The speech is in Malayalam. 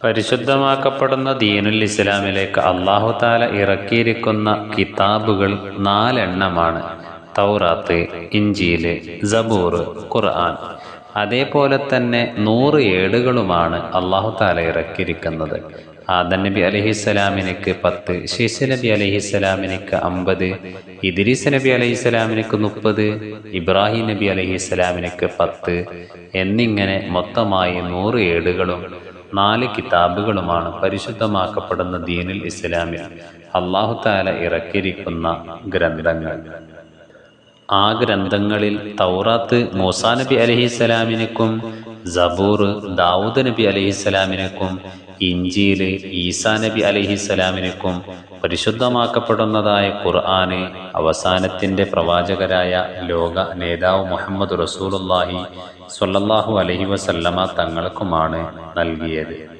പരിശുദ്ധമാക്കപ്പെടുന്ന ദീനുൽ ഇസ്ലാമിലേക്ക് അള്ളാഹു താല ഇറക്കിയിരിക്കുന്ന കിതാബുകൾ നാലെണ്ണമാണ്. തൗറാത്ത് ഇഞ്ചീൽ ജബൂർ ഖുർആൻ. അതേപോലെ തന്നെ നൂറ് ഏടുകളുമാണ് അള്ളാഹു താല ഇറക്കിയിരിക്കുന്നത്. ആദൻ നബി അലഹിസ്സലാമിനക്ക് പത്ത് ശിശു നബി അലഹിസ്സലാമിനക്ക് അമ്പത് ഇദ്രീസ് നബി അലഹിസ്സലാമിനക്ക് മുപ്പത് ഇബ്രാഹിം നബി അലഹിസ്സലാമിനക്ക് പത്ത് എന്നിങ്ങനെ മൊത്തമായി നൂറ് ഏടുകളും നാല് കിതാബുകളുമാണ് പരിശുദ്ധമാക്കപ്പെടുന്ന ദീനിൽ ഇസ്ലാമിൽ അള്ളാഹു താല ഇറക്കിയിരിക്കുന്ന ഗ്രന്ഥങ്ങൾ. ആ ഗ്രന്ഥങ്ങളിൽ തൗറാത്ത് മൂസാ നബി അലഹിസ്സലാമിനക്കും സബൂർ ദാവൂദ് നബി അലഹിസ്സലാമിനക്കും ഇഞ്ചിയിൽ ഈസാ നബി അലഹിസ്സലാമിനക്കും പരിശുദ്ധമാക്കപ്പെടുന്നതായ ഖുർആാന് അവസാനത്തിന്റെ പ്രവാചകരായ ലോക നേതാവ് മുഹമ്മദ് റസൂലുള്ളാഹി സ്വല്ലല്ലാഹു അലഹി വസല്ലമ തങ്ങൾക്കുമാണ് നൽകിയത്.